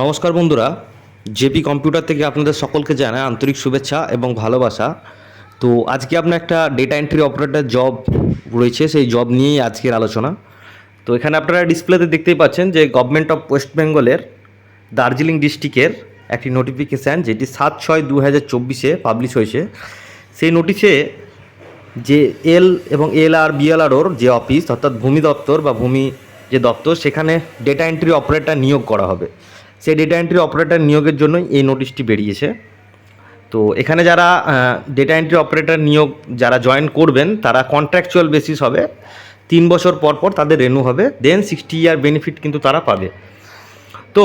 নমস্কার বন্ধুরা, JP computer থেকে আপনাদের সকলকে জানায় আন্তরিক শুভেচ্ছা এবং ভালোবাসা। তো আজকে আপনার একটা ডেটা এন্ট্রি অপারেটর জব রয়েছে, সেই জব নিয়েই আজকের আলোচনা। তো এখানে আপনারা ডিসপ্লেতে দেখতেই পাচ্ছেন যে গভর্নমেন্ট অফ ওয়েস্ট বেঙ্গলের দার্জিলিং ডিস্ট্রিক্টের একটি নোটিফিকেশান যেটি সাত ছয় দু হাজার চব্বিশে পাবলিশ হয়েছে। সেই নোটিশে যে এল এবং এল আর বিএলআরওর যে অফিস অর্থাৎ ভূমি দপ্তর বা ভূমি যে দপ্তর, সেখানে ডেটা এন্ট্রি অপারেটর নিয়োগ করা হবে। সেই ডেটা এন্ট্রি অপারেটর নিয়োগের জন্যই এই নোটিশটি বেরিয়েছে। তো এখানে যারা ডেটা এন্ট্রি অপারেটর নিয়োগ যারা জয়েন করবেন, তারা কন্ট্রাকচুয়াল বেসিস হবে। তিন বছর পর পর তাদের রেনু হবে। দেন সিক্সটি ইয়ার বেনিফিট কিন্তু তারা পাবে। তো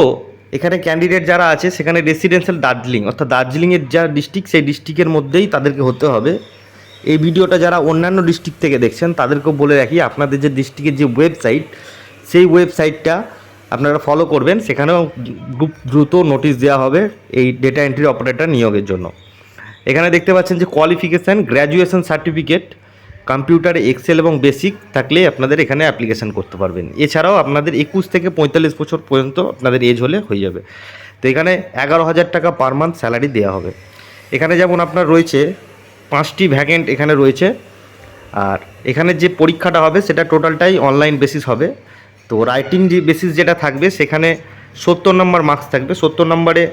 এখানে ক্যান্ডিডেট যারা আছে, সেখানে রেসিডেন্সিয়াল দার্জিলিং অর্থাৎ দার্জিলিংয়ের যা ডিস্ট্রিক্ট সেই ডিস্ট্রিক্টের মধ্যেই তাদেরকে হতে হবে। এই ভিডিওটা যারা অন্যান্য ডিস্ট্রিক্ট থেকে দেখছেন, তাদেরকেও বলে রাখি, আপনাদের যে ডিস্ট্রিক্টের যে ওয়েবসাইট সেই ওয়েবসাইটটা আপনারা ফলো করবেন। সেখানেও খুব দ্রুত নোটিশ দেওয়া হবে এই ডেটা এন্ট্রি অপারেটর নিয়োগের জন্য। এখানে দেখতে পাচ্ছেন যে কোয়ালিফিকেশান গ্র্যাজুয়েশন সার্টিফিকেট কম্পিউটারে এক্সেল এবং বেসিক থাকলে আপনাদের এখানে অ্যাপ্লিকেশান করতে পারবেন। এছাড়াও আপনাদের একুশ থেকে পঁয়তাল্লিশ বছর পর্যন্ত আপনাদের এজ হলে হয়ে যাবে। তো এখানে এগারো হাজার টাকা পার মান্থ স্যালারি দেওয়া হবে। এখানে যেমন আপনার রয়েছে, পাঁচটি ভ্যাকেন্ট এখানে রয়েছে। আর এখানে যে পরীক্ষাটা হবে, সেটা টোটালটাই অনলাইন বেসিস হবে। তো রাইটিং যে বেসিস যেটা থাকবে, সেখানে সত্তর নম্বর মার্কস থাকবে। সত্তর নম্বরে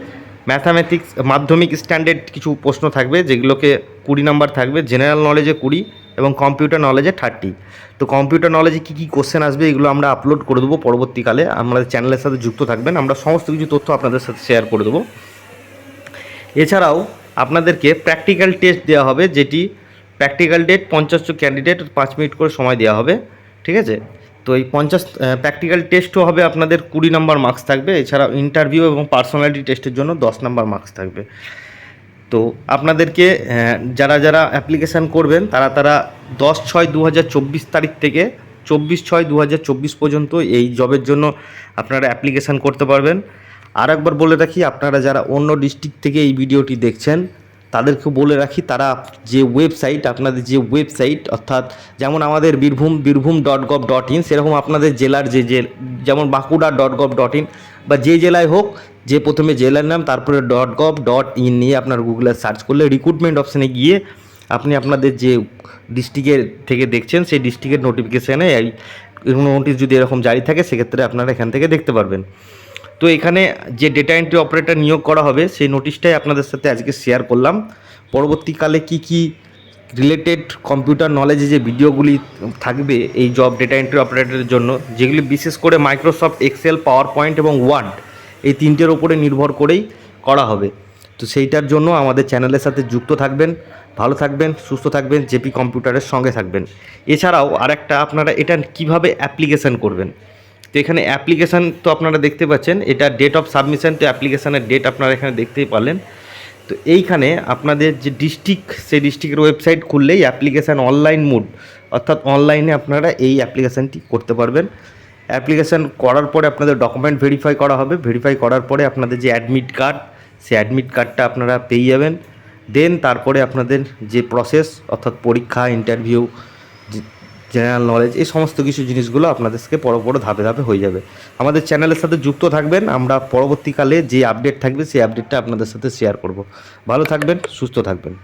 ম্যাথামেটিক্স মাধ্যমিক স্ট্যান্ডার্ড কিছু প্রশ্ন থাকবে, যেগুলোকে কুড়ি নাম্বার থাকবে জেনারেল নলেজে কুড়ি এবং কম্পিউটার নলেজে থার্টি তো কম্পিউটার নলেজে কী কী কোশ্চেন আসবে, এগুলো আমরা আপলোড করে দেবো পরবর্তীকালে। আমাদের চ্যানেলের সাথে যুক্ত থাকবেন। আমরা সমস্ত কিছু তথ্য আপনাদের সাথে শেয়ার করে দেবো। এছাড়াও আপনাদেরকে প্র্যাকটিক্যাল টেস্ট দেওয়া হবে, যেটি প্র্যাকটিক্যাল ডেট পঞ্চাশ ক্যান্ডিডেট পাঁচ মিনিট করে সময় দেওয়া হবে। ঠিক আছে? তো এই পঞ্চাশ প্র্যাকটিক্যাল টেস্টও হবে আপনাদের কুড়ি নম্বর মার্কস থাকবে। এছাড়াও ইন্টারভিউ এবং পার্সোনালিটি টেস্টের জন্য দশ নম্বর মার্কস থাকবে। তো আপনাদেরকে যারা যারা অ্যাপ্লিকেশান করবেন, তারা তারা দশ ছয় দু চব্বিশ তারিখ থেকে চব্বিশ ছয় দু চব্বিশ পর্যন্ত এই জবের জন্য আপনারা অ্যাপ্লিকেশান করতে পারবেন। আর একবার বলে রাখি, আপনারা যারা অন্য ডিস্ট্রিক্ট থেকে এই ভিডিওটি দেখছেন তাদেরকে বলে রাখি, তারা যে ওয়েবসাইট আপনাদের যে ওয়েবসাইট অর্থাৎ যেমন আমাদের Birbhum Birbhum dot gov dot in সেরকম আপনাদের জেলার যে জেল, যেমন Bankura dot gov dot in বা যে জেলায় হোক, যে প্রথমে জেলার নাম, তারপরে. ডট গভ ডট ইন নিয়ে আপনার গুগলে সার্চ করলে রিক্রুটমেন্ট অপশানে গিয়ে আপনি আপনাদের যে ডিস্ট্রিক্টের থেকে দেখছেন, সেই ডিস্ট্রিক্টের নোটিফিকেশানে এই নোটিশ যদি এরকম জারি থাকে, সেক্ষেত্রে আপনারা এখান থেকে দেখতে পারবেন। তো এখানে যে ডেটা এন্ট্রি অপারেটর নিয়োগ করা হবে, সেই নোটিশটাই আপনাদের সাথে আজকে শেয়ার করলাম। পরবর্তীকালে কি কি রিলেটেড কম্পিউটার নলেজে যে ভিডিওগুলি থাকবে, এই জব ডেটা এন্ট্রি অপারেটরের জন্য, যেগুলি বিশেষ করে মাইক্রোসফট এক্সেল পাওয়ার পয়েন্ট এবং ওয়ার্ড এই তিনটের ওপরে নির্ভর করেই করা হবে। তো সেইটার জন্য আমাদের চ্যানেলের সাথে যুক্ত থাকবেন, ভালো থাকবেন, সুস্থ থাকবেন, জেপি কম্পিউটারের সঙ্গে থাকবেন। এছাড়াও আরেকটা আপনারা এটা কীভাবে অ্যাপ্লিকেশন করবেন তো এখানে অ্যাপ্লিকেশান তো আপনারা দেখতে পাচ্ছেন, এটা ডেট অফ সাবমিশন তো অ্যাপ্লিকেশানের ডেট আপনারা এখানে দেখতেই পারলেন। তো এইখানে আপনাদের যে ডিস্ট্রিক্ট সেই ডিস্ট্রিক্টের ওয়েবসাইট খুললেই অ্যাপ্লিকেশান অনলাইন মোড অর্থাৎ অনলাইনে আপনারা এই অ্যাপ্লিকেশানটি করতে পারবেন। অ্যাপ্লিকেশান করার পরে আপনাদের ডকুমেন্ট ভেরিফাই করা হবে। ভেরিফাই করার পরে আপনাদের যে অ্যাডমিট কার্ড সেই অ্যাডমিট কার্ডটা আপনারা পেয়ে যাবেন। দেন তারপরে আপনাদের যে প্রসেস অর্থাৎ পরীক্ষা ইন্টারভিউ জেনারেল নলেজ এই সমস্ত কিছু জিনিসগুলো আপনাদেরকে বড় বড় ধাপে ধাপে হয়ে যাবে। আমাদের চ্যানেলের সাথে যুক্ত থাকবেন, আমরা পরবর্তীকালে যে আপডেট থাকবে সেই আপডেটটা আপনাদের সাথে শেয়ার করব। ভালো থাকবেন, সুস্থ থাকবেন।